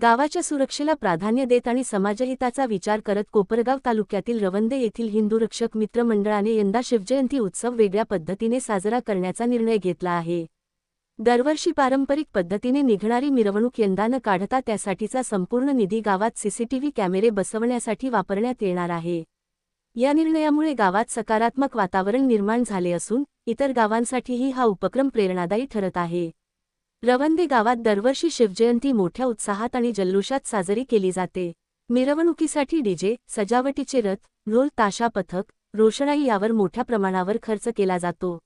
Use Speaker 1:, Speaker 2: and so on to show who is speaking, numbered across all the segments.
Speaker 1: गावाच्या सुरक्षेला प्राधान्य देत आणि समाजहिताचा विचार करत कोपरगाव तालुक्यातील रवंदे येथील हिंदू रक्षक मित्र मंडळाने यंदा शिवजयंती उत्सव वेगळ्या पद्धतीने साजरा करण्याचा निर्णय घेतला आहे. दरवर्षी पारंपरिक पद्धतीने निघणारी मिरवणूक यंदा न काढता त्यासाठीचा संपूर्ण निधी गावात सीसीटीव्ही कॅमेरे बसवण्यासाठी वापरण्यात येणार आहे. या निर्णयामुळे गावात सकारात्मक वातावरण निर्माण झाले असून इतर गावांसाठीही हा उपक्रम प्रेरणादायी ठरत आहे. रवंदे गावात दरवर्षी शिवजयंती मोठ्या उत्साहात आणि जल्लोषात साजरी केली जाते. मिरवणुकीसाठी डीजे सजावटीचे रथ ढोल ताशा पथक रोषणाई यावर मोठ्या प्रमाणावर खर्च केला जातो.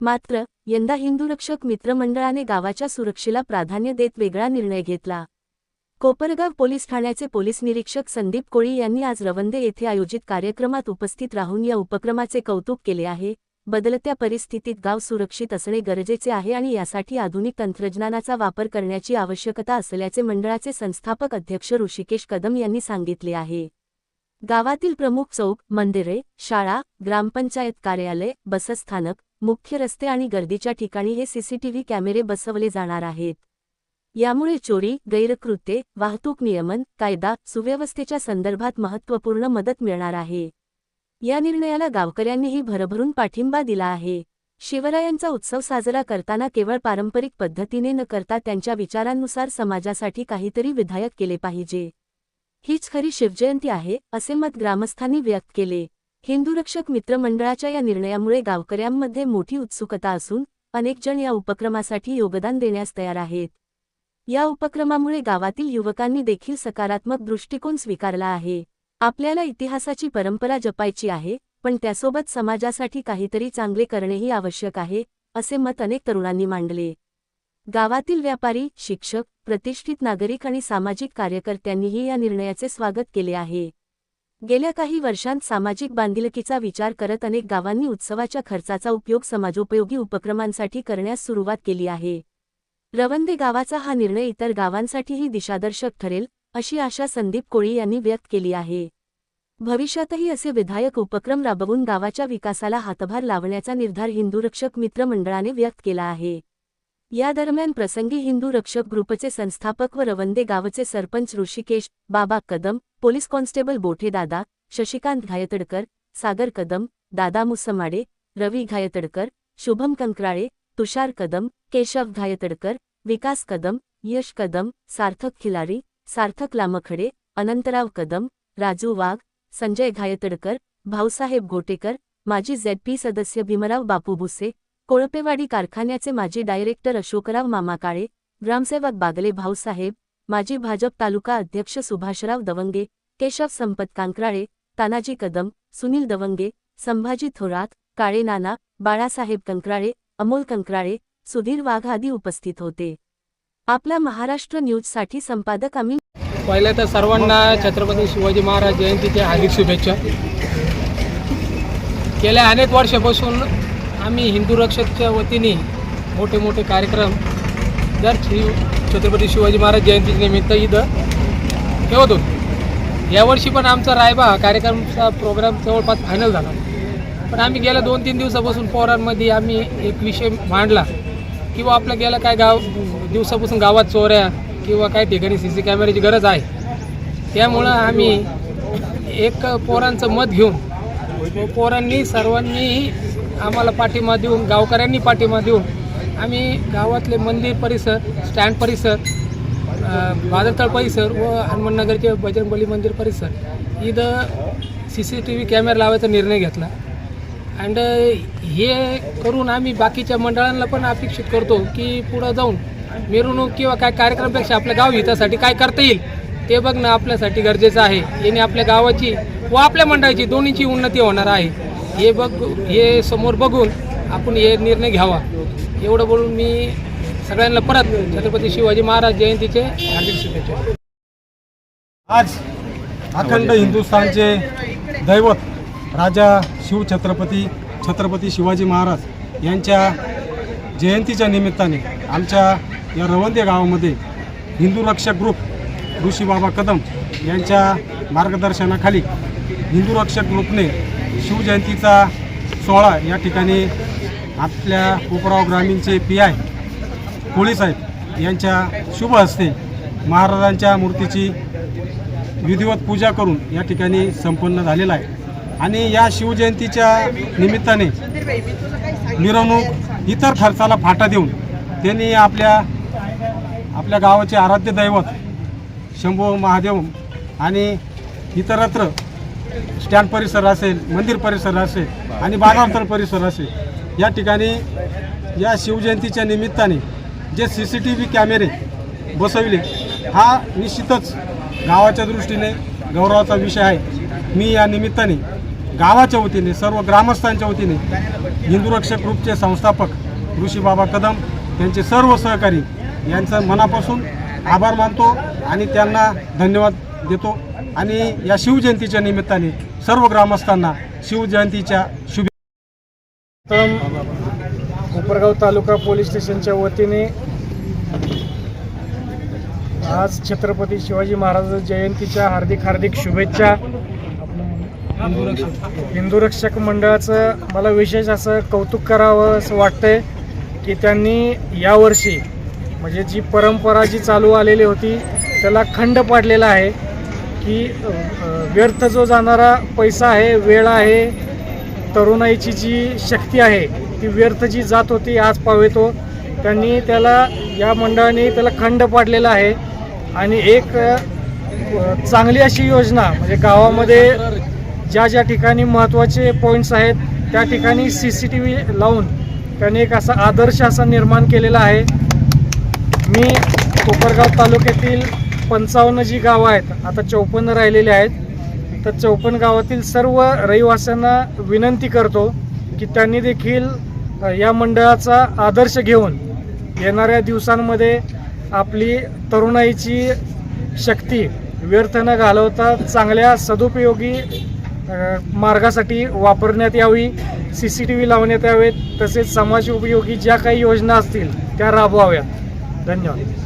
Speaker 1: मात्र यंदा हिंदुरक्षक मित्रमंडळाने गावाच्या सुरक्षेला प्राधान्य देत वेगळा निर्णय घेतला. कोपरगाव पोलीस ठाण्याचे पोलीस निरीक्षक संदीप कोळी यांनी आज रवंदे येथे आयोजित कार्यक्रमात उपस्थित राहून या उपक्रमाचे कौतुक केले आहे. बदलत्या परिस्थितीत गाव सुरक्षित असणे गरजेचे आहे आणि यासाठी आधुनिक तंत्रज्ञानाचा वापर करण्याची आवश्यकता असल्याचे मंडळाचे संस्थापक अध्यक्ष ऋषिकेश कदम यांनी सांगितले आहे. गावातील प्रमुख चौक मंदिरे शाळा ग्रामपंचायत कार्यालय बसस्थानक मुख्य रस्ते आणि गर्दीच्या ठिकाणी हे सीसीटीव्ही कॅमेरे बसवले जाणार आहेत. यामुळे चोरी गैरकृत्ये वाहतूक नियमन कायदा सुव्यवस्थेच्या संदर्भात महत्त्वपूर्ण मदत मिळणार आहे. या निर्णयाला गावकऱ्यांनीही भरभरून पाठिंबा दिला आहे. शिवरायांचा उत्सव साजरा करताना केवळ पारंपरिक पद्धतीने न करता त्यांच्या विचारांनुसार समाजासाठी काहीतरी विधायक केले पाहिजे. हीच खरी शिवजयंती आहे असे मत ग्रामस्थांनी व्यक्त केले. हिंदुरक्षक मित्रमंडळाच्या या निर्णयामुळे गावकऱ्यांमध्ये मोठी उत्सुकता असून अनेक जण या उपक्रमासाठी योगदान देण्यास तयार आहेत. या उपक्रमामुळे गावातील युवकांनी देखील सकारात्मक दृष्टिकोन स्वीकारला आहे. आपल्याला इतिहासाची परंपरा जपायची आहे पण त्यासोबत समाजासाठी काहीतरी चांगले करणेही आवश्यक आहे असे मत अनेक तरुणांनी मांडले. गावातील व्यापारी शिक्षक प्रतिष्ठित नागरिक आणि सामाजिक कार्यकर्त्यांनीही या निर्णयाचे स्वागत केले आहे. गेल्या काही वर्षांत सामाजिक बांधिलकीचा विचार करत अनेक गावांनी उत्सवाच्या खर्चाचा उपयोग समाजोपयोगी उपक्रमांसाठी करण्यास सुरुवात केली आहे. रवंदे गावाचा हा निर्णय इतर गावांसाठीही दिशादर्शक ठरेल अशी आशा संदीप कोळी यांनी व्यक्त केली आहे. भविष्यातही असे विधायक उपक्रम राबवून गावाच्या विकासाला हातभार लावण्याचा निर्धार हिंदुरक्षक मित्र मंडळाने व्यक्त केला आहे. या दरम्यान प्रसंगी हिंदू रक्षक ग्रुपचे संस्थापक व रवंदे गावचे सरपंच ऋषिकेश बाबा कदम पोलीस कॉन्स्टेबल बोठेदादा शशिकांत घायतडकर सागर कदम दादा मुसमाडे रवी घायतडकर शुभम कंकराळे तुषार कदम केशव घायतडकर विकास कदम यश कदम सार्थक खिलारी सार्थक लामखडे अनंतराव कदम राजू वाघ संजय घायतडकर भाऊसाहेब गोटेकर माजी झेडपी सदस्य भीमराव बापू भुसे कोळपेवाडी कारखान्याचे माजी डायरेक्टर अशोकराव मामा काळे ग्रामसेवक बागले भाऊसाहेब माजी भाजप तालुका अध्यक्ष सुभाषराव दवंगे केशव संपत कांकराळे तानाजी कदम सुनील दवंगे संभाजी थोरात काळे नाना बाळासाहेब कंकराळे अमोल कंकराळे सुधीर वाघ आदी उपस्थित होते. आपला महाराष्ट्र न्यूजसाठी संपादक अमित
Speaker 2: पहिल्या तर सर्वांना छत्रपती शिवाजी महाराज जयंतीच्या हार्दिक शुभेच्छा. गेल्या अनेक वर्षापासून आम्ही हिंदू रक्षकच्या वतीने मोठे मोठे कार्यक्रम दर श्री छत्रपती शिवाजी महाराज जयंतीच्या निमित्त इथं ठेवत होतो. यावर्षी पण आमचा रायबा हा कार्यक्रमचा प्रोग्राम जवळपास फायनल झाला. पण आम्ही गेल्या दोन तीन दिवसापासून पोरांमध्ये आम्ही एक विषय मांडला किंवा आपल्या गेलं काय गाव दिवसापासून गावात चोऱ्या किंवा काही ठिकाणी सी सी कॅमेऱ्याची गरज आहे. त्यामुळं आम्ही एक पोरांचं मत घेऊन पोरांनी सर्वांनी आम्हाला पाठिंबा देऊन गावकऱ्यांनी पाठिंबा देऊन आम्ही गावातले मंदिर परिसर स्टँड परिसर बाजारतळ परिसर व हनुमाननगरचे बजरंगबली मंदिर परिसर इथं C C T V camera लावायचा निर्णय घेतला. अँड हे करून आम्ही बाकीच्या मंडळांना पण अपेक्षित करतो की पुढं जाऊन मिरवणूक किंवा काय कार्यक्रमापेक्षा आपल्या गाव हितासाठी काय करता येईल ते बघणं आपल्यासाठी गरजेचं आहे. याने आपल्या गावाची व आपल्या मंडळाची दोन्हीची उन्नती होणार आहे. हे बघ हे समोर बघून आपण हे निर्णय घ्यावा. एवढं बोलून मी सगळ्यांना परत छत्रपती शिवाजी महाराज जयंतीचे हार्दिक शुभेच्छा
Speaker 3: आज अखंड हिंदुस्थानचे दैवत राजा शिवछत्रपती छत्रपती शिवाजी महाराज यांच्या जयंतीच्या निमित्ताने आमच्या या रवंदे गावामध्ये हिंदू रक्षक ग्रुप ऋषीबाबा कदम यांच्या मार्गदर्शनाखाली हिंदू रक्षक ग्रुपने शिवजयंतीचा सोहळा या ठिकाणी आपल्या कोपराव ग्रामीणचे पी आय कोळीसाहेब यांच्या शुभ हस्ते महाराजांच्या मूर्तीची विधिवत पूजा करून या ठिकाणी संपन्न झालेला आहे. आणि या शिवजयंतीच्या निमित्ताने मिरवणूक इतर खर्चाला फाटा देऊन त्यांनी आपल्या आपल्या गावाचे आराध्य दैवत शंभू महादेव आणि इतरत्र स्टँड परिसर असेल मंदिर परिसर असेल आणि बागावतर परिसर असेल या ठिकाणी या शिवजयंतीच्या निमित्ताने जे सी सी टी व्ही कॅमेरे बसविले हा निश्चितच गावाच्या दृष्टीने गौरवाचा विषय आहे. मी या निमित्ताने गावाच्या वतीने सर्व ग्रामस्थांच्या वतीने हिंदुरक्षक ग्रुपचे संस्थापक ऋषी बाबा कदम त्यांचे सर्व सहकारी यांचं मनापासून आभार मानतो आणि त्यांना धन्यवाद देतो. आणि या शिवजयंतीच्या निमित्ताने सर्व ग्रामस्थांना शिवजयंतीच्या शुभे
Speaker 4: कोपरगाव तालुका पोलीस स्टेशनच्या वतीने आज छत्रपती शिवाजी महाराज जयंतीच्या हार्दिक हार्दिक शुभेच्छा. हिंदू रक्षक मंडळाचं मला विशेष असं कौतुक करावं असं वाटतंय की त्यांनी यावर्षी म्हणजे जी परंपरा जी चालू आलेली होती त्याला खंड पाडलेला आहे की व्यर्थ जो जाणारा पैसा आहे वेळ आहे तरुणाईची जी शक्ती आहे ती व्यर्थ जी जात होती आज पावेतो त्यांनी त्याला या मंडळाने त्याला खंड पाडलेला आहे. आणि एक चांगली अशी योजना म्हणजे गावामध्ये ज्या ज्या ठिकाणी महत्त्वाचे पॉईंट्स आहेत त्या ठिकाणी सी सी टी व्ही लावून त्यांनी एक असा आदर्श असा निर्माण केलेला आहे. मी कोपरगाव तालुक्यातील पंचावन्न जी गावं आहेत आता चौपन्न राहिलेले आहेत तर चौपन्न गावातील सर्व रहिवाशांना विनंती करतो की त्यांनी देखील या मंडळाचा आदर्श घेऊन येणाऱ्या दिवसांमध्ये आपली तरुणाईची शक्ती व्यर्थ न घालवता चांगल्या सदुपयोगी मार्गासाठी वापरण्यात यावी सी सी टी व्ही लावण्यात यावेत तसेच समाज उपयोगी ज्या काही योजना असतील त्या राबवाव्यात. धन्यवाद.